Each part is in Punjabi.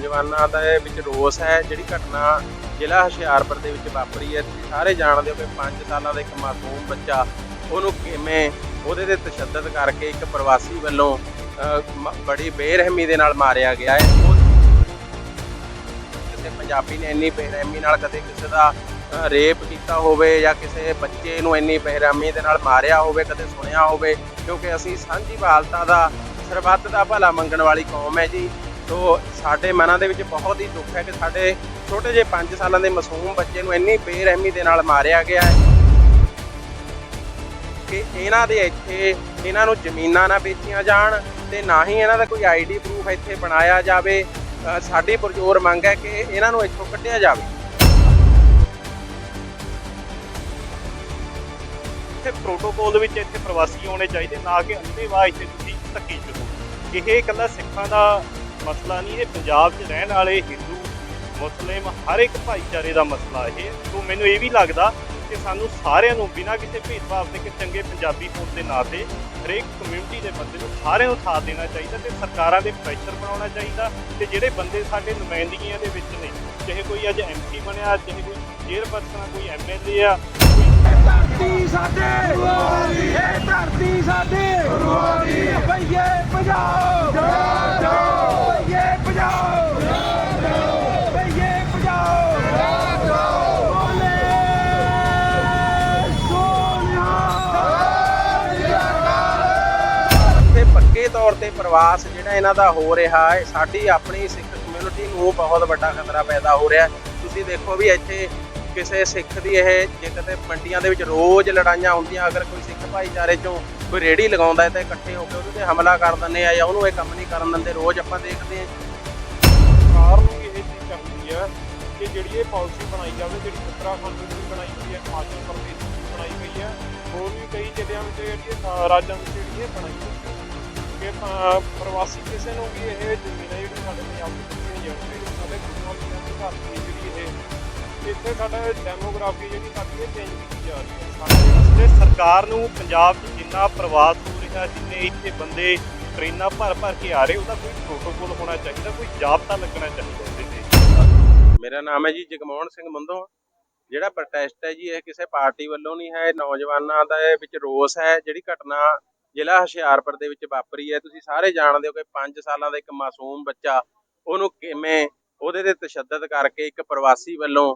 ਨੌਜਵਾਨਾਂ ਦੇ ਵਿੱਚ ਰੋਸ ਹੈ, ਜਿਹੜੀ ਘਟਨਾ ਜ਼ਿਲ੍ਹਾ ਹੁਸ਼ਿਆਰਪੁਰ ਦੇ ਵਿੱਚ ਵਾਪਰੀ ਹੈ, ਤੁਸੀਂ ਸਾਰੇ ਜਾਣਦੇ ਹੋ ਕਿ 5 ਸਾਲਾਂ ਦਾ ਇੱਕ ਮਾਸੂਮ ਬੱਚਾ ਉਹਨੂੰ ਕਿਵੇਂ ਉਹਦੇ ਤੇ ਤਸ਼ੱਦਦ ਕਰਕੇ ਇੱਕ ਪ੍ਰਵਾਸੀ ਵੱਲੋਂ ਬੜੀ ਬੇਰਹਿਮੀ ਦੇ ਨਾਲ ਮਾਰਿਆ ਗਿਆ ਹੈ। ਕਿਸੇ ਪੰਜਾਬੀ ਨੇ ਇੰਨੀ ਬੇਰਹਿਮੀ ਨਾਲ ਕਦੇ ਕਿਸੇ ਦਾ ਰੇਪ ਕੀਤਾ ਹੋਵੇ ਜਾਂ ਕਿਸੇ ਬੱਚੇ ਨੂੰ ਇੰਨੀ ਬੇਰਹਿਮੀ ਦੇ ਨਾਲ ਮਾਰਿਆ ਹੋਵੇ, ਕਦੇ ਸੁਣਿਆ ਹੋਵੇ, ਕਿਉਂਕਿ ਅਸੀਂ ਸਾਂਝੀ ਵਾਲਤਾ ਦਾ ਸਰਬੱਤ ਦਾ ਭਲਾ ਮੰਗਣ ਵਾਲੀ ਕੌਮ ਹੈ ਜੀ। ਸੋ ਸਾਡੇ ਮਨਾਂ ਦੇ ਵਿੱਚ ਬਹੁਤ ਹੀ ਦੁੱਖ ਹੈ ਕਿ ਸਾਡੇ ਛੋਟੇ ਜਿਹੇ 5 ਸਾਲਾਂ ਦੇ ਮਾਸੂਮ ਬੱਚੇ ਨੂੰ ਇੰਨੀ ਬੇਰਹਿਮੀ ਦੇ ਨਾਲ ਮਾਰਿਆ ਗਿਆ ਹੈ ਕਿ ਇਹਨਾਂ ਦੇ ਇੱਥੇ ਇਹਨਾਂ ਨੂੰ ਜ਼ਮੀਨਾਂ ਨਾ ਵੇਚੀਆਂ ਜਾਣ ਤੇ ਨਾ ਹੀ ਇਹਨਾਂ ਦਾ ਕੋਈ ਆਈਡੀ ਪ੍ਰੂਫ ਇੱਥੇ ਬਣਾਇਆ ਜਾਵੇ। ਸਾਡੀ ਪੁਰਜੋਰ ਮੰਗ ਹੈ ਕਿ ਇਹਨਾਂ ਨੂੰ ਇੱਥੋਂ ਕੱਢਿਆ ਜਾਵੇ। ਇੱਥੇ ਪ੍ਰੋਟੋਕੋਲ ਵਿੱਚ ਇੱਥੇ ਪ੍ਰਵਾਸੀ ਆਉਣੇ ਚਾਹੀਦੇ, ਨਾ ਕਿ ਅੰਨੇਵਾਹ ਇੱਥੇ ਤੁਸੀਂ ਧੱਕੀ ਚਲੋ ਇਹ ਇਕੱਲਾ ਸਿੱਖਾਂ ਦਾ ਮਸਲਾ ਨਹੀਂ, ਇਹ ਪੰਜਾਬ 'ਚ ਰਹਿਣ ਵਾਲੇ ਹਿੰਦੂ, ਮੁਸਲਿਮ ਹਰ ਇੱਕ ਭਾਈਚਾਰੇ ਦਾ ਮਸਲਾ ਇਹ। ਤੋਂ ਮੈਨੂੰ ਇਹ ਵੀ ਲੱਗਦਾ ਕਿ ਸਾਨੂੰ ਸਾਰਿਆਂ ਨੂੰ ਬਿਨਾਂ ਕਿਸੇ ਭੇਦਭਾਵ ਦੇ ਕਿ ਚੰਗੇ ਪੰਜਾਬੀ ਹੋਣ ਦੇ ਨਾਤੇ ਹਰੇਕ ਕਮਿਊਨਿਟੀ ਦੇ ਬੰਦੇ ਨੂੰ ਸਾਰਿਆਂ ਨੂੰ ਸਾਥ ਦੇਣਾ ਚਾਹੀਦਾ ਤੇ ਸਰਕਾਰਾਂ ਦੇ ਪ੍ਰੈਸ਼ਰ ਬਣਾਉਣਾ ਚਾਹੀਦਾ ਤੇ ਜਿਹੜੇ ਬੰਦੇ ਸਾਡੇ ਨੁਮਾਇੰਦਗੀਆਂ ਦੇ ਵਿੱਚ ਨੇ, ਚਾਹੇ ਕੋਈ ਅੱਜ ਐਮਪੀ ਬਣਿਆ, ਚਾਹੇ ਕੋਈ ਚੇਅਰਪਰਸਨ ਆ, ਕੋਈ ਐਮਐਲਏ ਆ ਧਰਤੀ ਸਾਡੇ। ਇਹ ਧਰਤੀ ਸਾਡੇ। ਭਈਏ ਭਜਾਓ ਭਈਏ ਭਜਾਓ ਭਈਏ ਭਜਾਓ ਬੋਲੇ। ਸੋਨਿਆ ਇੱਥੇ ਪੱਕੇ ਤੌਰ ਤੇ ਪ੍ਰਵਾਸ ਜਿਹੜਾ ਇਹਨਾਂ ਦਾ ਹੋ ਰਿਹਾ ਹੈ, ਸਾਡੀ ਆਪਣੀ ਸਿੱਖ ਕਮਿਊਨਿਟੀ ਨੂੰ ਬਹੁਤ ਵੱਡਾ ਖਤਰਾ ਪੈਦਾ ਹੋ ਰਿਹਾ ਤੁਸੀਂ ਦੇਖੋ ਵੀ ਇੱਥੇ ਕਿਸੇ ਸਿੱਖ ਦੀ ਇਹ ਜੇ ਕਦੇ ਮੰਡੀਆਂ ਦੇ ਵਿੱਚ ਰੋਜ਼ ਲੜਾਈਆਂ ਹੁੰਦੀਆਂ, ਅਗਰ ਕੋਈ ਸਿੱਖ ਭਾਈਚਾਰੇ ਚੋਂ ਕੋਈ ਰੇੜੀ ਲਗਾਉਂਦਾ ਹੈ ਤਾਂ ਇਕੱਠੇ ਹੋ ਕੇ ਉਹਦੇ ਤੇ ਹਮਲਾ ਕਰ ਦਿੰਦੇ ਆ ਜਾਂ ਉਹਨੂੰ ਇਹ ਕੰਮ ਨਹੀਂ ਕਰਨ ਦਿੰਦੇ, ਰੋਜ਼ ਆਪਾਂ ਦੇਖਦੇ ਹਾਂ। ਸਰਕਾਰ ਨੂੰ ਇਹ ਚੀਜ਼ ਚਾਹੀਦੀ ਹੈ ਕਿ ਜਿਹੜੀ ਇਹ ਪਾਲਿਸੀ ਬਣਾਈ ਜਾਵੇ, ਜਿਹੜੀ ਉੱਤਰਾਖੰਡ ਦੀ ਵੀ ਬਣਾਈ ਗਈ ਹੈ ਹਿਮਾਚਲ ਪ੍ਰਦੇਸ਼ ਵਿੱਚ ਬਣਾਈ ਗਈ ਹੈ ਹੋਰ ਵੀ ਕਈ ਜ਼ਿਲ੍ਹਿਆਂ ਵਿੱਚ ਜਿਹੜੀ ਰਾਜਾਂ ਵਿੱਚ ਜਿਹੜੀ ਇਹ ਬਣਾਈ ਗਈ ਹੈ ਕਿ ਪ੍ਰਵਾਸੀ ਕਿਸੇ ਨੂੰ ਵੀ ਇਹ ਜ਼ਮੀਨ ਹੈ ਜਿਹੜੀ ਸਾਡੇ ਪੰਜਾਬ ਵਿੱਚ ਦਿੱਤੀ ਜਾਣੀ ਚਾਹੀਦੀ ਸਾਡੇ ਗੁਰੂਆਂ ਦੀ ਜਿਹੜੀ ਇਹ ਇੱਥੇ ਸਾਡਾ ਡੈਮੋਗ੍ਰਾਫੀ ਜਿਹੜੀ ਸਾਡੀ ਇਹ ਚੇਂਜ ਕੀਤੀ ਜਾ ਰਹੀ ਹੈ। ਸਾਡੇ ਸਰਕਾਰ ਨੂੰ ਪੰਜਾਬ 'ਚ ਜਿੰਨਾ ਪ੍ਰਵਾਸ ਹੋ ਰਿਹਾ, ਜਿੰਨੇ ਇੱਥੇ ਬੰਦੇ ਟ੍ਰੇਨਾਂ ਭਰ ਭਰ ਕੇ ਆ ਰਹੇ, ਉਹਦਾ ਕੋਈ ਪ੍ਰੋਟੋਕੋਲ ਹੋਣਾ ਚਾਹੀਦਾ, ਕੋਈ ਜਾਬਤਾ ਲੱਗਣਾ ਚਾਹੀਦਾ ਉਹਦੇ ਤੇ। ਮੇਰਾ ਨਾਮ ਹੈ ਜੀ ਜਗਮੋਹਨ ਸਿੰਘ ਮੰਧੋ ਜਿਹੜਾ ਪ੍ਰੋਟੈਸਟ ਹੈ ਜੀ, ਇਹ ਕਿਸੇ ਪਾਰਟੀ ਵੱਲੋਂ ਨਹੀਂ ਹੈ ਨੌਜਵਾਨਾਂ ਦਾ ਵਿੱਚ ਰੋਸ ਹੈ, ਜਿਹੜੀ ਘਟਨਾ ਜ਼ਿਲ੍ਹਾ ਹੁਸ਼ਿਆਰਪੁਰ ਦੇ ਵਿੱਚ ਵਾਪਰੀ ਹੈ। ਤੁਸੀਂ ਸਾਰੇ ਜਾਣਦੇ ਹੋ ਕਿ 5 ਸਾਲਾਂ ਦਾ ਇੱਕ ਮਾਸੂਮ ਬੱਚਾ, ਉਹਨੂੰ ਕਿਵੇਂ ਉਹਦੇ ਤੇ ਤਸ਼ੱਦਦ ਕਰਕੇ ਇੱਕ ਪ੍ਰਵਾਸੀ ਵੱਲੋਂ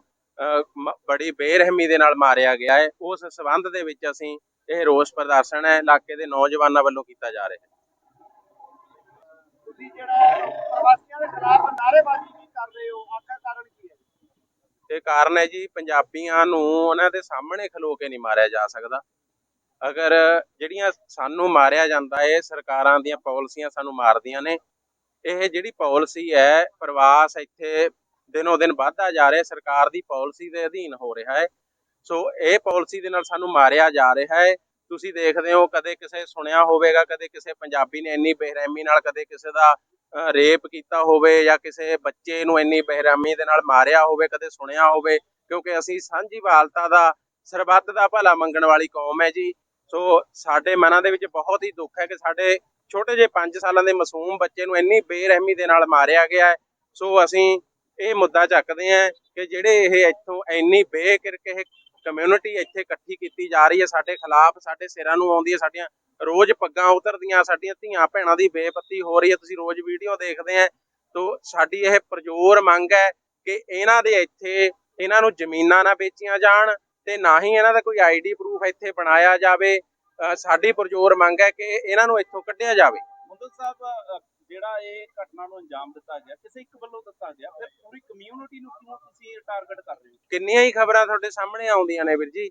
ਬੜੀ ਬੇਰਹਿਮੀ ਦੇ ਨਾਲ ਮਾਰਿਆ ਗਿਆ ਹੈ। ਉਸ ਸਬੰਧ ਦੇ ਵਿੱਚ ਅਸੀਂ ਇਹ ਰੋਸ ਪ੍ਰਦਰਸ਼ਨ ਹੈ ਇਲਾਕੇ ਦੇ ਨੌਜਵਾਨਾਂ ਵੱਲੋਂ ਕੀਤਾ ਜਾ ਰਿਹਾ ਹੈ। ਤੁਸੀਂ ਜਿਹੜਾ ਪ੍ਰਵਾਸੀਆਂ ਦੇ ਖਿਲਾਫ ਨਾਅਰੇਬਾਜ਼ੀ ਕੀ ਕਰ ਰਹੇ ਹੋ ਆਖਰ ਕਾਰਨ ਕੀ ਹੈ? ਇਹ ਕਾਰਨ ਹੈ ਜੀ ਪੰਜਾਬੀਆਂ ਨੂੰ ਉਹਨਾਂ ਦੇ ਸਾਹਮਣੇ ਖਲੋ ਕੇ ਨਹੀਂ ਮਾਰਿਆ ਜਾ ਸਕਦਾ। ਅਗਰ ਜਿਹੜੀਆਂ ਸਾਨੂੰ ਮਾਰਿਆ ਜਾਂਦਾ ਹੈ ਸਰਕਾਰਾਂ ਦੀਆਂ ਪਾਲਿਸੀਆਂ ਸਾਨੂੰ ਮਾਰਦੀਆਂ ਨੇ। ਇਹ ਜਿਹੜੀ ਪਾਲਿਸੀ ਹੈ ਪ੍ਰਵਾਸ ਇੱਥੇ ਦਿਨੋ ਦਿਨ ਵੱਧਦਾ ਜਾ ਰਿਹਾ ਸਰਕਾਰ ਦੀ ਪਾਲਿਸੀ ਦੇ ਅਧੀਨ ਹੋ ਰਿਹਾ ਹੈ। ਸੋ ਇਹ ਪਾਲਿਸੀ ਦੇ ਨਾਲ ਸਾਨੂੰ ਮਾਰਿਆ ਜਾ ਰਿਹਾ ਹੈ। ਤੁਸੀਂ ਦੇਖਦੇ ਹੋ, ਕਦੇ ਕਿਸੇ ਸੁਣਿਆ ਹੋਵੇਗਾ, ਕਦੇ ਕਿਸੇ ਪੰਜਾਬੀ ਨੇ ਇੰਨੀ ਬੇਰਹਿਮੀ ਨਾਲ ਕਦੇ ਕਿਸੇ ਦਾ ਰੇਪ ਕੀਤਾ ਹੋਵੇ ਜਾਂ ਕਿਸੇ ਬੱਚੇ ਨੂੰ ਇੰਨੀ ਬੇਰਹਿਮੀ ਦੇ ਨਾਲ ਮਾਰਿਆ ਹੋਵੇ, ਕਦੇ ਸੁਣਿਆ ਹੋਵੇ, ਕਿਉਂਕਿ ਅਸੀਂ ਸਾਂਝੀ ਵਾਲਤਾ ਦਾ, ਸਰਬੱਤ ਦਾ ਭਲਾ ਮੰਗਣ ਵਾਲੀ ਕੌਮ ਹੈ ਜੀ। ਸੋ ਸਾਡੇ ਮਨਾਂ ਦੇ ਵਿੱਚ ਬਹੁਤ ਹੀ ਦੁੱਖ ਹੈ ਕਿ ਸਾਡੇ ਛੋਟੇ ਜਿਹੇ 5 ਸਾਲਾਂ ਦੇ ਮਾਸੂਮ ਬੱਚੇ ਨੂੰ ਇੰਨੀ ਬੇਰਹਿਮੀ ਦੇ ਨਾਲ ਮਾਰਿਆ ਗਿਆ ਹੈ। ਸੋ ਅਸੀਂ ਇਹ ਮੁੱਦਾ ਚੱਕਦੇ ਹਾਂ ਕਿ ਜਿਹੜੇ ਇਹ ਇੱਥੋਂ ਇੰਨੀ ਬੇਕਿਰਕ ਇਹ ਕਮਿਊਨਿਟੀ ਇੱਥੇ ਇਕੱਠੀ ਕੀਤੀ ਜਾ ਰਹੀ ਹੈ, ਸਾਡੇ ਖਿਲਾਫ, ਸਾਡੇ ਸਿਰਾਂ ਨੂੰ ਆਉਂਦੀ ਹੈ, ਸਾਡੀਆਂ ਰੋਜ਼ ਪੱਗਾਂ ਉਤਰਦੀਆਂ, ਸਾਡੀਆਂ ਧੀਆਂ ਭੈਣਾਂ ਦੀ ਬੇਪੱਤੀ ਹੋ ਰਹੀ ਹੈ, ਤੁਸੀਂ ਰੋਜ਼ ਵੀਡੀਓ ਦੇਖਦੇ ਆ। ਤੋ ਸਾਡੀ ਇਹ ਪ੍ਰਜੋਰ ਮੰਗ ਹੈ ਕਿ ਇਹਨਾਂ ਦੇ ਇੱਥੇ ਇਹਨਾਂ ਨੂੰ ਜ਼ਮੀਨਾਂ ਨਾ ਵੇਚੀਆਂ ਜਾਣ ਤੇ ਨਾ ਹੀ ਇਹਨਾਂ ਦਾ ਕੋਈ ਆਈਡੀ ਪ੍ਰੂਫ ਇੱਥੇ ਬਣਾਇਆ ਜਾਵੇ। ਸਾਡੀ ਪ੍ਰਜੋਰ ਮੰਗ ਹੈ ਕਿ ਇਹਨਾਂ ਨੂੰ ਇੱਥੋਂ ਕੱਢਿਆ ਜਾਵੇ। ਮੁੰਦਲ ਸਾਹਿਬ ਜਿਹੜਾ ਇਹ ਘਟਨਾ ਨੂੰ ਅੰਜਾਮ ਦਿੱਤਾ ਗਿਆ, ਕਿਸੇ ਇੱਕ ਵੱਲੋਂ ਦਿੱਤਾ ਗਿਆ, ਫਿਰ ਪੂਰੀ ਕਮਿਊਨਿਟੀ ਨੂੰ ਕਿਉਂ ਤੁਸੀਂ ਟਾਰਗੇਟ ਕਰ ਰਹੇ ਹੋ? ਕਿੰਨੀਆਂ ਹੀ ਖਬਰਾਂ ਤੁਹਾਡੇ ਸਾਹਮਣੇ ਆਉਂਦੀਆਂ ਨੇ ਵੀਰ ਜੀ।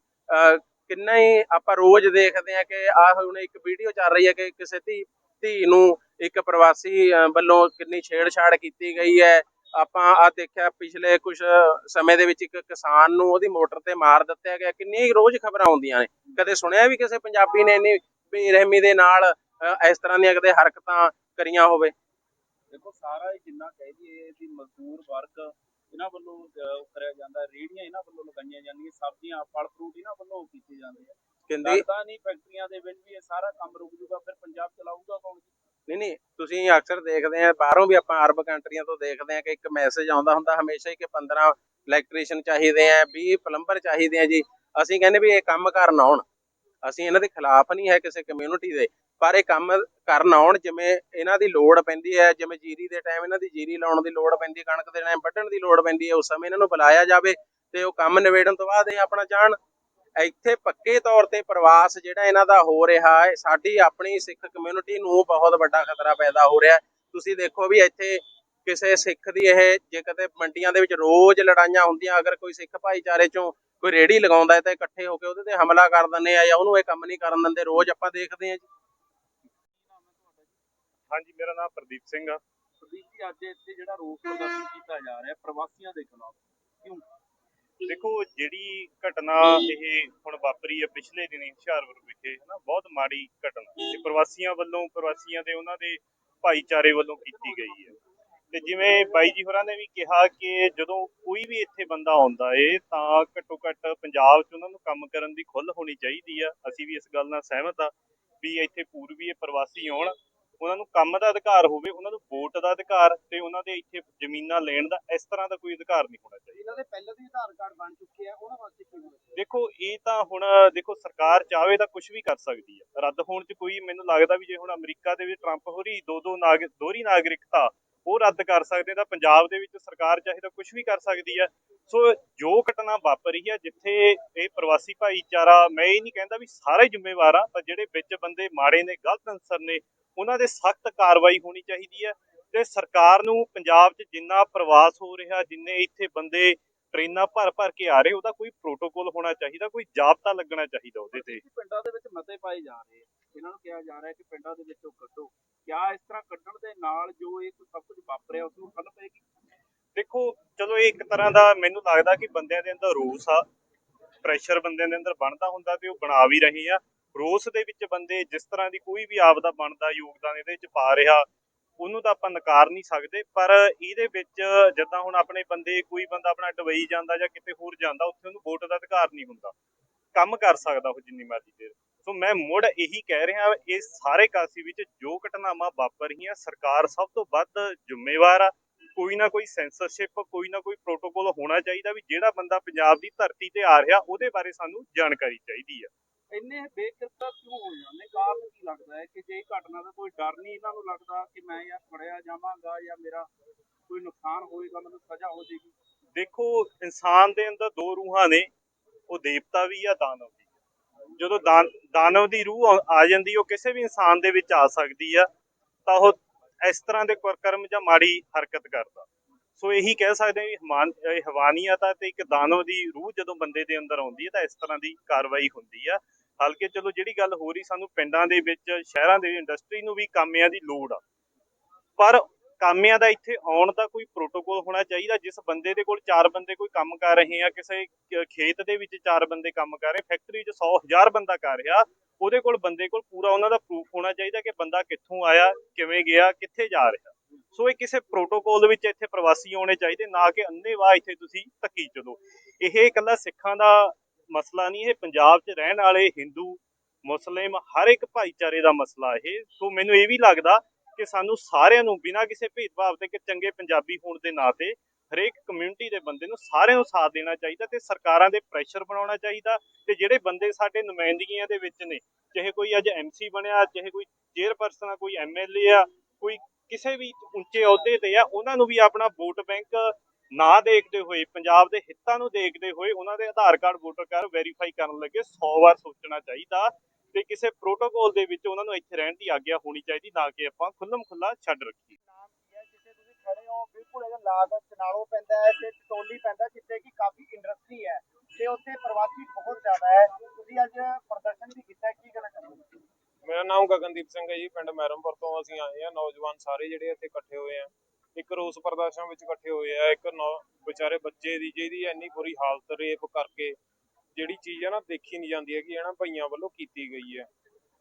ਕਿੰਨਾ ਹੀ ਆਪਾਂ ਰੋਜ਼ ਦੇਖਦੇ ਆ ਕਿ ਆਹ ਹੁਣ ਇੱਕ ਵੀਡੀਓ ਚੱਲ ਰਹੀ ਹੈ ਕਿ ਕਿਸੇ ਧੀ ਧੀ ਨੂੰ ਇੱਕ ਪ੍ਰਵਾਸੀ ਵੱਲੋਂ ਕਿੰਨੀ ਛੇੜਛਾੜ ਕੀਤੀ ਗਈ ਹੈ। ਆਪਾਂ ਆ ਦੇਖਿਆ ਪਿਛਲੇ ਕੁਝ ਸਮੇਂ ਦੇ ਵਿੱਚ ਇੱਕ ਕਿਸਾਨ ਨੂੰ ਉਹਦੀ ਮੋਟਰ ਤੇ ਮਾਰ ਦਿੱਤਾ ਗਿਆ। ਕਿੰਨੀਆਂ ਰੋਜ਼ ਖਬਰਾਂ ਆਉਂਦੀਆਂ ਨੇ। ਕਦੇ ਸੁਣਿਆ ਵੀ ਕਿਸੇ ਪੰਜਾਬੀ ਨੇ ਇੰਨੀ ਬੇਰਹਿਮੀ ਦੇ ਨਾਲ ਇਸ ਤਰ੍ਹਾਂ ਦੀਆਂ ਕਦੇ ਹਰਕਤਾਂ ਕਰੀਆਂ ਹੋਵੇ। ਦੇਖੋ ਸਾਰਾ ਇਹ ਜਿੰਨਾ ਕਹਿ ਦਈਏ ਦੀ ਮਜ਼ਦੂਰ ਵਰਗ ਇਹਨਾਂ ਵੱਲੋਂ ਕਰਿਆ ਜਾਂਦਾ ਰੇੜੀਆਂ ਇਹਨਾਂ ਵੱਲੋਂ ਲਗਾਈਆਂ ਜਾਂਦੀਆਂ ਸਬਜ਼ੀਆਂ ਫਲ ਫਰੂਟ ਇਹਨਾਂ ਵੱਲੋਂ ਕੀਤੇ ਜਾਂਦੇ ਆ। ਕਹਿੰਦੀ ਲੱਗਦਾ ਨਹੀਂ ਫੈਕਟਰੀਆਂ ਦੇ ਵਿੱਚ ਵੀ ਇਹ ਸਾਰਾ ਕੰਮ ਰੁਕ ਜੂਗਾ ਫਿਰ ਪੰਜਾਬ ਚਲਾਊਗਾ ਕੌਣ ਨਹੀਂ ਨਹੀਂ ਤੁਸੀਂ ਅਕਸਰ ਦੇਖਦੇ ਆ ਬਾਹਰੋਂ ਵੀ ਆਪਾਂ ਅਰਬ ਕੰਟਰੀਆਂ ਤੋਂ ਦੇਖਦੇ ਆ ਕਿ ਇੱਕ ਮੈਸੇਜ ਆਉਂਦਾ ਹੁੰਦਾ ਹਮੇਸ਼ਾ ਹੀ ਕਿ 15 ਇਲੈਕਟ੍ਰੀਸ਼ੀਅਨ ਚਾਹੀਦੇ ਆ 20 ਪਲੰਬਰ ਚਾਹੀਦੇ ਆ ਜੀ। ਅਸੀਂ ਕਹਿੰਦੇ ਵੀ ਇਹ ਕੰਮ ਕਰਨ ਆਉਣ ਅਸੀਂ ਇਹਨਾਂ ਦੇ ਖਿਲਾਫ ਨਹੀਂ ਹੈ ਕਿਸੇ ਕਮਿਊਨਿਟੀ ਦੇ। ਪਰ ਇਹ ਕੰਮ ਕਰਨ ਆਉਣ, ਜਿਵੇਂ ਇਹਨਾਂ ਦੀ ਲੋੜ ਪੈਂਦੀ ਹੈ, ਜਿਵੇਂ ਜੀਰੀ ਦੇ ਟਾਈਮ ਇਹਨਾਂ ਦੀ ਜੀਰੀ ਲਾਉਣ ਦੀ ਲੋੜ ਪੈਂਦੀ ਹੈ, ਕਣਕ ਦੇ ਟਾਈਮ ਵੱਢਣ ਦੀ ਲੋੜ ਪੈਂਦੀ ਹੈ, ਉਸ ਸਮੇਂ ਇਹਨਾਂ ਨੂੰ ਬੁਲਾਇਆ ਜਾਵੇ ਤੇ ਉਹ ਕੰਮ ਨਿਬੇੜਨ ਤੋਂ ਬਾਅਦ ਇਹ ਆਪਣਾ ਜਾਣ। ਇੱਥੇ ਪੱਕੇ ਤੌਰ ਤੇ ਪ੍ਰਵਾਸ ਜਿਹੜਾ ਇਹਨਾਂ ਦਾ ਹੋ ਰਿਹਾ ਹੈ, ਸਾਡੀ ਆਪਣੀ ਸਿੱਖ ਕਮਿਊਨਿਟੀ ਨੂੰ ਬਹੁਤ ਵੱਡਾ ਖਤਰਾ ਪੈਦਾ ਹੋ ਰਿਹਾ ਤੁਸੀਂ ਦੇਖੋ ਵੀ ਇੱਥੇ ਕਿਸੇ ਸਿੱਖ ਦੀ ਇਹ ਜੇ ਕਦੇ ਮੰਡੀਆਂ ਦੇ ਵਿੱਚ ਰੋਜ਼ ਲੜਾਈਆਂ ਹੁੰਦੀਆਂ, ਅਗਰ ਕੋਈ ਸਿੱਖ ਭਾਈਚਾਰੇ ਚੋਂ ਕੋਈ ਰੇੜੀ ਲਗਾਉਂਦਾ ਹੈ ਤਾਂ ਇਕੱਠੇ ਹੋ ਕੇ ਉਹਦੇ ਤੇ ਹਮਲਾ ਕਰ ਦਿੰਦੇ ਆ ਜਾਂ ਉਹਨੂੰ ਇਹ ਕੰਮ ਨਹੀਂ ਕਰਨ ਦਿੰਦੇ, ਰੋਜ਼ ਆਪਾਂ ਦੇਖਦੇ ਹਾਂ ਜੀ। ਹਾਂਜੀ ਮੇਰਾ ਨਾਮ ਪ੍ਰਦੀਪ ਸਿੰਘ ਆ। ਪ੍ਰਦੀਪ ਜੀ ਅੱਜ ਇੱਥੇ ਜਿਹੜਾ ਰੋਸ ਪ੍ਰਦਰਸ਼ਨ ਕੀਤਾ ਜਾ ਰਿਹਾ ਪ੍ਰਵਾਸੀਆਂ ਦੇ ਖਿਲਾਫ ਕਿਉਂ? ਦੇਖੋ ਜਿਹੜੀ ਘਟਨਾ ਇਹ ਹੁਣ ਵਾਪਰੀ ਹੈ ਪਿਛਲੇ ਦਿਨੀ ਹੁਸ਼ਿਆਰਪੁਰ ਵਿਖੇ ਹਨਾ ਬਹੁਤ ਮਾੜੀ ਘਟਨਾ। ਤੇ ਪ੍ਰਵਾਸੀਆਂ ਵੱਲੋਂ ਪ੍ਰਵਾਸੀਆਂ ਦੇ ਉਹਨਾਂ ਦੇ ਭਾਈਚਾਰੇ ਵੱਲੋਂ ਕੀਤੀ ਗਈ ਹੈ। ਤੇ ਜਿਵੇਂ ਬਾਈ ਜੀ ਹੋਰਾਂ ਨੇ ਵੀ ਕਿਹਾ ਕਿ ਜਦੋਂ ਕੋਈ ਵੀ ਇੱਥੇ ਬੰਦਾ ਆਉਂਦਾ ਏ ਤਾਂ ਘੱਟੋ ਘੱਟ ਪੰਜਾਬ 'ਚ ਉਹਨਾਂ ਨੂੰ ਕੰਮ ਕਰਨ ਦੀ ਖੁੱਲ੍ਹ ਹੋਣੀ ਚਾਹੀਦੀ ਆ। ਅਸੀਂ ਵੀ ਇਸ ਗੱਲ ਨਾਲ ਸਹਿਮਤ ਆ ਵੀ ਇੱਥੇ ਪੂਰਬੀ ਪ੍ਰਵਾਸੀ ਆਉਣ। ਉਹਨਾਂ ਨੂੰ ਕੰਮ ਦਾ ਅਧਿਕਾਰ ਹੋਵੇ ਉਹਨਾਂ ਨੂੰ ਵੋਟ ਦਾ ਅਧਿਕਾਰ ਤੇ ਉਹਨਾਂ ਦੇ ਇੱਥੇ ਜ਼ਮੀਨਾਂ ਲੈਣ ਦਾ ਇਸ ਤਰ੍ਹਾਂ ਦਾ ਕੋਈ ਅਧਿਕਾਰ ਨਹੀਂ ਹੋਣਾ ਚਾਹੀਦਾ। ਇਹਨਾਂ ਦੇ ਪਹਿਲਾਂ ਦੇ ਆਧਾਰ ਕਾਰਡ ਬਣ ਚੁੱਕੇ ਆ ਉਹਨਾਂ ਵਾਸਤੇ ਕੀ ਹੋਣਾ ਦੇਖੋ ਇਹ ਤਾਂ ਹੁਣ ਦੇਖੋ ਸਰਕਾਰ ਚਾਹਵੇ ਤਾਂ ਕੁਝ ਵੀ ਕਰ ਸਕਦੀ ਹੈ ਰੱਦ ਹੋਣ 'ਚ ਕੋਈ ਮੈਨੂੰ ਲੱਗਦਾ ਵੀ ਜੇ ਹੁਣ ਅਮਰੀਕਾ ਦੇ ਵਿੱਚ ਟਰੰਪ ਹੋਰੀ ਦੋ ਦੋ ਨਾਗ ਦੋਹਰੀ ਨਾਗਰਿਕਤਾ ਉਹ ਰੱਦ ਕਰ ਸਕਦੇ ਤਾਂ ਪੰਜਾਬ ਦੇ ਵਿੱਚ ਸਰਕਾਰ ਚਾਹੇ ਤਾਂ ਕੁਝ ਵੀ ਕਰ ਸਕਦੀ ਹੈ ਸੋ ਜੋ ਘਟਨਾ ਵਾਪਰੀ ਹੈ ਜਿੱਥੇ ਇਹ ਪ੍ਰਵਾਸੀ ਭਾਈਚਾਰਾ, ਮੈਂ ਇਹ ਨਹੀਂ ਕਹਿੰਦਾ ਵੀ ਸਾਰੇ ਜ਼ਿੰਮੇਵਾਰ ਆ, ਪਰ ਜਿਹੜੇ ਵਿੱਚ ਬੰਦੇ ਮਾੜੇ ਨੇ, ਗਲਤ ਅਨਸਰ ਨੇ, ਉਹਨਾਂ ਦੇ ਸਖਤ ਕਾਰਵਾਈ ਹੋਣੀ ਚਾਹੀਦੀ ਹੈ ਤੇ ਸਰਕਾਰ ਨੂੰ ਪੰਜਾਬ 'ਚ ਜਿੰਨਾ ਪ੍ਰਵਾਸ ਹੋ ਰਿਹਾ, ਜਿੰਨੇ ਇੱਥੇ ਬੰਦੇ ਟ੍ਰੇਨਾਂ ਭਰ ਭਰ ਕੇ ਆ ਰਹੇ ਉਹਦਾ ਕੋਈ ਪ੍ਰੋਟੋਕੋਲ ਹੋਣਾ ਚਾਹੀਦਾ ਕੋਈ ਜਾਬਤਾ ਲੱਗਣਾ ਚਾਹੀਦਾ ਉਹਦੇ ਤੇ। ਪਿੰਡਾਂ ਦੇ ਵਿੱਚ ਮਤੇ ਪਾਏ ਜਾ ਰਹੇ ਇਹਨਾਂ ਨੂੰ ਕਿਹਾ ਜਾ ਰਿਹਾ ਕਿ ਪਿੰਡਾਂ ਦੇ ਵਿੱਚੋਂ ਕੱਢੋ। ਕਿਆ ਇਸ ਤਰ੍ਹਾਂ ਕੱਢਣ ਦੇ ਨਾਲ ਜੋ ਇਹ ਸਭ ਕੁਝ ਵਾਪਰਿਆ ਉਸ ਨੂੰ ਖੱਲ ਪਏਗੀ? ਦੇਖੋ ਚਲੋ ਇਹ ਇੱਕ ਤਰ੍ਹਾਂ ਦਾ ਮੈਨੂੰ ਲੱਗਦਾ ਕਿ ਬੰਦਿਆਂ ਦੇ ਅੰਦਰ ਰੋਸ ਆ ਪ੍ਰੈਸ਼ਰ ਬੰਦਿਆਂ ਦੇ ਅੰਦਰ ਬਣਦਾ ਹੁੰਦਾ ਤੇ ਉਹ ਬਣਾ ਵੀ ਰਹੇ ਆ। ਰੋਸ ਦੇ ਵਿੱਚ ਬੰਦੇ ਜਿਸ ਤਰ੍ਹਾਂ ਦੀ ਕੋਈ ਵੀ ਆਪਦਾ ਬਣਦਾ ਯੋਗਦਾਨ ਇਹਦੇ ਵਿੱਚ ਪਾ ਰਿਹਾ ਉਹਨੂੰ ਤਾਂ ਆਪਾਂ ਨਕਾਰ ਨਹੀਂ ਸਕਦੇ, ਪਰ ਇਹਦੇ ਵਿੱਚ ਜਿੱਦਾਂ ਹੁਣ ਆਪਣੇ ਬੰਦੇ, ਕੋਈ ਬੰਦਾ ਆਪਣਾ ਡਬਈ ਜਾਂਦਾ ਜਾਂ ਕਿਤੇ ਹੋਰ ਜਾਂਦਾ, ਉੱਥੇ ਉਹਨੂੰ ਵੋਟ ਦਾ ਅਧਿਕਾਰ ਨਹੀਂ ਹੁੰਦਾ। ਕੰਮ ਕਰ ਸਕਦਾ ਉਹ ਜਿੰਨੀ ਮਰਜ਼ੀ ਦੇਰ। ਸੋ ਮੈਂ ਮੁੜ ਇਹੀ ਕਹਿ ਰਿਹਾ, ਇਹ ਸਾਰੇ ਕਾਸੀ ਵਿੱਚ ਜੋ ਘਟਨਾਵਾਂ ਵਾਪਰ ਰਹੀਆਂ, ਸਰਕਾਰ ਸਭ ਤੋਂ ਵੱਧ ਜ਼ਿੰਮੇਵਾਰ ਆ। ਕੋਈ ਨਾ ਕੋਈ ਸੈਂਸਰਸ਼ਿਪ ਕੋਈ ਨਾ ਕੋਈ ਪ੍ਰੋਟੋਕੋਲ ਹੋਣਾ ਚਾਹੀਦਾ ਵੀ ਜਿਹੜਾ ਬੰਦਾ ਪੰਜਾਬ ਦੀ ਧਰਤੀ ਤੇ ਆ ਰਿਹਾ, ਉਹਦੇ ਬਾਰੇ ਸਾਨੂੰ ਜਾਣਕਾਰੀ ਚਾਹੀਦੀ ਆ। ਇੰਨੇ ਬੇਕਿਰਤਾ ਕਿਉਂ ਹੋ ਜਾਂਦੇ? ਕਾਰਨ ਕੀ ਲੱਗਦਾ ਹੈ ਕਿ ਜੇ ਇਹ ਘਟਨਾ ਦਾ ਕੋਈ ਡਰ ਨਹੀਂ ਇਹਨਾਂ ਨੂੰ ਲੱਗਦਾ ਕਿ ਮੈਂ ਯਾਰ ਫੜਿਆ ਜਾਵਾਂਗਾ ਜਾਂ ਮੇਰਾ ਕੋਈ ਨੁਕਸਾਨ ਹੋਏਗਾ, ਮੈਨੂੰ ਸਜ਼ਾ ਹੋ ਜਾਏਗੀ? ਦੇਖੋ, ਇਨਸਾਨ ਦੇ ਅੰਦਰ ਦੋ ਰੂਹਾਂ ਨੇ, ਉਹ ਦੇਵਤਾ ਵੀ ਆ, ਦਾਨਵ ਵੀ। ਜਦੋਂ ਦਾਨਵ ਦੀ ਰੂਹ ਆ- ਜਾਂਦੀ, ਉਹ ਕਿਸੇ ਵੀ ਇਨਸਾਨ ਦੇ ਵਿੱਚ ਆ ਸਕਦੀ ਆ, ਤਾਂ ਉਹ ਇਸ ਤਰ੍ਹਾਂ ਦੇ ਕੁਕਰਮ ਜਾਂ ਮਾੜੀ ਹਰਕਤ ਕਰਦਾ। ਸੋ ਇਹੀ ਕਹਿ ਸਕਦੇ ਹਾਂ ਵੀ ਹਮਾਨ ਹਵਾਨੀਅਤ ਆ ਤੇ ਇੱਕ ਦਾਨਵ ਦੀ ਰੂਹ ਜਦੋਂ ਬੰਦੇ ਦੇ ਅੰਦਰ ਆਉਂਦੀ ਹੈ ਤਾਂ ਇਸ ਤਰ੍ਹਾਂ ਦੀ ਕਾਰਵਾਈ ਹੁੰਦੀ ਆ। ਹਲਕੇ ਚਲੋ ਜਿਹੜੀ ਗੱਲ ਹੋ ਰਹੀ ਸਾਨੂੰ ਪਿੰਡਾਂ ਦੇ ਵਿੱਚ, ਸ਼ਹਿਰਾਂ ਦੇ ਇੰਡਸਟਰੀ ਨੂੰ ਵੀ ਕਾਮਿਆਂ ਦੀ ਲੋੜ ਆ। ਪਰ ਕਾਮਿਆਂ ਦਾ ਇੱਥੇ ਆਉਣ ਦਾ ਕੋਈ ਪ੍ਰੋਟੋਕੋਲ ਹੋਣਾ ਚਾਹੀਦਾ, ਜਿਸ ਬੰਦੇ ਦੇ ਕੋਲ ਚਾਰ ਬੰਦੇ ਕੋਈ ਕੰਮ ਕਰ ਰਹੇ ਆ, ਕਿਸੇ ਖੇਤ ਦੇ ਵਿੱਚ ਚਾਰ ਬੰਦੇ ਕੰਮ ਕਰ ਰਹੇ ਫੈਕਟਰੀ 'ਚ 100 ਹਜ਼ਾਰ ਬੰਦਾ ਕਰ ਰਿਹਾ, ਉਹਦੇ ਕੋਲ ਬੰਦੇ ਕੋਲ ਪੂਰਾ ਉਹਨਾਂ ਦਾ ਪ੍ਰੂਫ ਹੋਣਾ ਚਾਹੀਦਾ ਕਿ ਬੰਦਾ ਕਿੱਥੋਂ ਆਇਆ, ਕਿਵੇਂ ਗਿਆ, ਕਿੱਥੇ ਜਾ ਰਿਹਾ। ਸੋ ਇਹ ਕਿਸੇ ਪ੍ਰੋਟੋਕੋਲ ਦੇ ਵਿੱਚ ਇੱਥੇ ਪ੍ਰਵਾਸੀ ਆਉਣੇ ਚਾਹੀਦੇ, ਨਾ ਕਿ ਅੰਨੇਵਾਹ ਇੱਥੇ ਤੁਸੀਂ ਧੱਕੀ ਚਲੋ। ਇਹ ਇਕੱਲਾ ਸਿੱਖਾਂ ਦਾ ਮਸਲਾ ਨਹੀਂ, ਇਹ ਪੰਜਾਬ 'ਚ ਰਹਿਣ ਵਾਲੇ ਹਿੰਦੂ, ਮੁਸਲਿਮ ਹਰ ਇੱਕ ਭਾਈਚਾਰੇ ਦਾ ਮਸਲਾ ਇਹ। ਸੋ ਮੈਨੂੰ ਇਹ ਵੀ ਲੱਗਦਾ ਕਿ ਸਾਨੂੰ ਸਾਰਿਆਂ ਨੂੰ ਬਿਨਾਂ ਕਿਸੇ ਭੇਦਭਾਵ ਦੇ ਕਿ ਚੰਗੇ ਪੰਜਾਬੀ ਹੋਣ ਦੇ ਨਾਤੇ ਹਰੇਕ ਕਮਿਊਨਿਟੀ ਦੇ ਬੰਦੇ ਨੂੰ ਸਾਰਿਆਂ ਨੂੰ ਸਾਥ ਦੇਣਾ ਚਾਹੀਦਾ ਤੇ ਸਰਕਾਰਾਂ ਦੇ ਪ੍ਰੈਸ਼ਰ ਬਣਾਉਣਾ ਚਾਹੀਦਾ ਤੇ ਜਿਹੜੇ ਬੰਦੇ ਸਾਡੇ ਨੁਮਾਇੰਦਗੀਆਂ ਦੇ ਵਿੱਚ ਨੇ, ਚਾਹੇ ਕੋਈ ਅੱਜ ਐਮਸੀ ਬਣਿਆ, ਚਾਹੇ ਕੋਈ ਚੇਅਰਪਰਸਨ ਆ, ਕੋਈ ਐਮਐਲਏ ਆ, ਕੋਈ ਕਿਸੇ ਵੀ ਉੱਚੇ ਅਹੁਦੇ ਤੇ ਆ, ਉਹਨਾਂ ਨੂੰ ਵੀ ਆਪਣਾ ਵੋਟ ਬੈਂਕ ਨਾ ਦੇਖਦੇ ਹੋਏ ਪੰਜਾਬ ਦੇ ਹਿੱਤਾਂ ਨੂੰ ਦੇਖਦੇ ਹੋਏ ਉਹਨਾਂ ਦੇ Aadhaar card voter card verify ਕਰਨ ਲੱਗੇ। 100 ਵਾਰ ਸੋਚਣਾ ਚਾਹੀਦਾ ਤੇ ਕਿਸੇ ਪ੍ਰੋਟੋਕੋਲ ਦੇ ਵਿੱਚ ਉਹਨਾਂ ਨੂੰ ਇੱਥੇ ਰਹਿਣ ਦੀ ਆਗਿਆ ਹੋਣੀ ਚਾਹੀਦੀ ਨਾ ਕਿ ਆਪਾਂ ਖੁੱਲਮ ਖੁੱਲਾ ਛੱਡ ਰੱਖੀਏ। ਨਾਮ ਕੀ ਹੈ? ਜਿੱਥੇ ਤੁਸੀਂ ਖੜੇ ਹੋ ਬਿਲਕੁਲ ਇਹਦਾ ਲਾਗ ਚਨਾਲੋ ਪੈਂਦਾ ਹੈ ਤੇ ਟੋਲੀ ਪੈਂਦਾ ਜਿੱਥੇ ਕਿ ਕਾਫੀ ਇੰਡਸਟਰੀ ਹੈ ਤੇ ਉੱਥੇ ਪ੍ਰਵਾਸੀ ਬਹੁਤ ਜ਼ਿਆਦਾ ਹੈ। ਤੁਸੀਂ ਅੱਜ ਪ੍ਰਦਰਸ਼ਨ ਵੀ ਕੀਤਾ ਹੈ, ਕੀ ਕਹਿਣਾ ਚਾਹੁੰਦੇ ਹੋ ਮੇਰਾ ਨਾਮ ਗਗਨਦੀਪ ਸਿੰਘ ਹੈ ਜੀ ਪਿੰਡ ਮੈਰਮਪੁਰ ਤੋਂ ਅਸੀਂ ਆਏ ਆ ਨੌਜਵਾਨ ਸਾਰੇ ਜਿਹੜੇ ਇੱਥੇ ਇਕੱਠੇ ਹੋਏ ਆ। ਇੱਕ ਰੋਸ ਪ੍ਰਦਰਸ਼ਨ ਵਿੱਚ ਇਕੱਠੇ ਹੋਏ ਆ, ਇੱਕ ਨੌ ਵਿਚਾਰੇ ਬੱਚੇ ਦੀ, ਜਿਹਦੀ ਇੰਨੀ ਬੁਰੀ ਹਾਲਤ ਰੇਪ ਕਰਕੇ ਜਿਹੜੀ ਚੀਜ਼ ਹੈ ਨਾ ਦੇਖੀ ਨਹੀਂ ਜਾਂਦੀ ਹੈਗੀ, ਇਹਨਾਂ ਭਈਆਂ ਵੱਲੋਂ ਕੀਤੀ ਗਈ ਹੈ।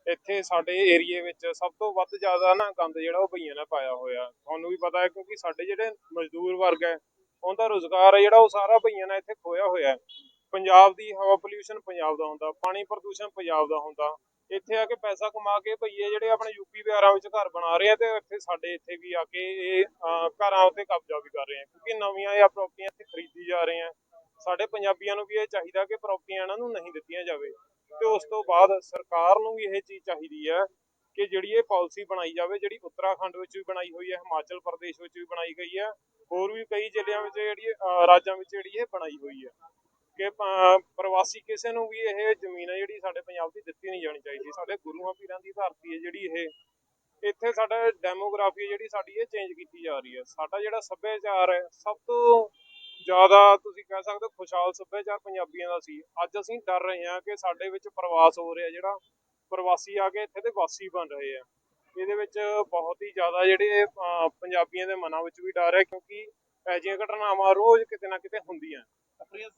ਇੱਥੇ ਸਾਡੇ ਏਰੀਏ ਵਿੱਚ ਸਭ ਤੋਂ ਵੱਧ ਜ਼ਿਆਦਾ ਨਾ ਗੰਦ ਜਿਹੜਾ ਉਹ ਭਈਆਂ ਨੇ ਪਾਇਆ ਹੋਇਆ। ਤੁਹਾਨੂੰ ਵੀ ਪਤਾ ਹੈ ਕਿਉਂਕਿ ਸਾਡੇ ਜਿਹੜੇ ਮਜ਼ਦੂਰ ਵਰਗ ਹੈ, ਉਹਦਾ ਰੋਜ਼ਗਾਰ ਹੈ ਜਿਹੜਾ ਉਹ ਸਾਰਾ ਭਈਆਂ ਨੇ ਇੱਥੇ ਖੋਇਆ ਹੋਇਆ ਪੰਜਾਬ ਦੀ ਹਵਾ ਪੋਲਿਊਸ਼ਨ ਪੰਜਾਬ ਦਾ ਹੁੰਦਾ, ਪਾਣੀ ਪ੍ਰਦੂਸ਼ਣ ਪੰਜਾਬ ਦਾ ਹੁੰਦਾ। ਇੱਥੇ ਆ ਕੇ ਪੈਸਾ ਕਮਾ ਕੇ ਭਈਏ ਜਿਹੜੇ ਆਪਣੇ ਯੂਪੀ ਬਿਹਾਰਾਂ ਵਿੱਚ ਘਰ ਬਣਾ ਰਹੇ ਆ ਤੇ ਇੱਥੇ ਸਾਡੇ ਇੱਥੇ ਵੀ ਆ ਕੇ ਇਹ ਘਰਾਂ ਉੱਤੇ ਕਬਜ਼ਾ ਵੀ ਕਰ ਰਹੇ ਆ, ਕਿਉਂਕਿ ਨਵੀਆਂ ਇਹ ਪ੍ਰਾਪਰਟੀਆਂ ਇੱਥੇ ਖਰੀਦੀ ਜਾ ਰਹੇ ਆ ਸਾਡੇ ਪੰਜਾਬੀਆਂ ਨੂੰ ਵੀ ਇਹ ਚਾਹੀਦਾ ਕਿ ਪ੍ਰਾਪਰਟੀਆਂ ਇਹਨਾਂ ਨੂੰ ਨਹੀਂ ਦਿੱਤੀਆਂ ਜਾਵੇ। ਤੇ ਉਸ ਤੋਂ ਬਾਅਦ ਸਰਕਾਰ ਨੂੰ ਵੀ ਇਹ ਚੀਜ਼ ਚਾਹੀਦੀ ਹੈ ਕਿ ਜਿਹੜੀ ਇਹ ਪਾਲਿਸੀ ਬਣਾਈ ਜਾਵੇ, ਜਿਹੜੀ ਉੱਤਰਾਖੰਡ ਵਿੱਚ ਵੀ ਬਣਾਈ ਹੋਈ ਹੈ ਹਿਮਾਚਲ ਪ੍ਰਦੇਸ਼ ਵਿੱਚ ਵੀ ਬਣਾਈ ਗਈ ਹੈ ਹੋਰ ਵੀ ਕਈ ਜ਼ਿਲ੍ਹਿਆਂ ਵਿੱਚ ਜਿਹੜੀ ਰਾਜਾਂ ਵਿੱਚ ਜਿਹੜੀ ਇਹ ਬਣਾਈ ਹੋਈ ਹੈ ਕਿ ਪ੍ਰਵਾਸੀ ਕਿਸੇ ਨੂੰ ਵੀ ਇਹ ਜ਼ਮੀਨ ਹੈ ਜਿਹੜੀ ਸਾਡੇ ਪੰਜਾਬ ਦੀ ਦਿੱਤੀ ਨਹੀਂ ਜਾਣੀ ਚਾਹੀਦੀ। ਸਾਡੇ ਗੁਰੂਆਂ ਪੀਰਾਂ ਦੀ ਧਰਤੀ ਹੈ ਜਿਹੜੀ ਇਹ। ਇੱਥੇ ਸਾਡਾ ਡੈਮੋਗ੍ਰਾਫੀ ਜਿਹੜੀ ਸਾਡੀ ਇਹ ਚੇਂਜ ਕੀਤੀ ਜਾ ਰਹੀ ਹੈ। ਸਾਡਾ ਜਿਹੜਾ ਸੱਭਿਆਚਾਰ ਹੈ, ਸਭ ਤੋਂ ਜ਼ਿਆਦਾ ਤੁਸੀਂ ਕਹਿ ਸਕਦੇ ਹੋ ਖੁਸ਼ਹਾਲ ਸੱਭਿਆਚਾਰ ਪੰਜਾਬੀਆਂ ਦਾ ਸੀ। ਅੱਜ ਅਸੀਂ ਡਰ ਰਹੇ ਹਾਂ ਕਿ ਸਾਡੇ ਵਿੱਚ ਪ੍ਰਵਾਸ ਹੋ ਰਿਹਾ ਜਿਹੜਾ ਪ੍ਰਵਾਸੀ ਆ ਕੇ ਇੱਥੇ ਦੇ ਵਾਸੀ ਬਣ ਰਹੇ ਆ। ਇਹਦੇ ਵਿੱਚ ਬਹੁਤ ਹੀ ਜ਼ਿਆਦਾ ਜਿਹੜੇ ਪੰਜਾਬੀਆਂ ਦੇ ਮਨਾਂ ਵਿੱਚ ਵੀ ਡਰ ਹੈ ਕਿਉਂਕਿ ਇਹੋ ਜਿਹੀਆਂ ਘਟਨਾਵਾਂ ਰੋਜ਼ ਕਿਤੇ ਨਾ ਕਿਤੇ ਹੁੰਦੀਆਂ।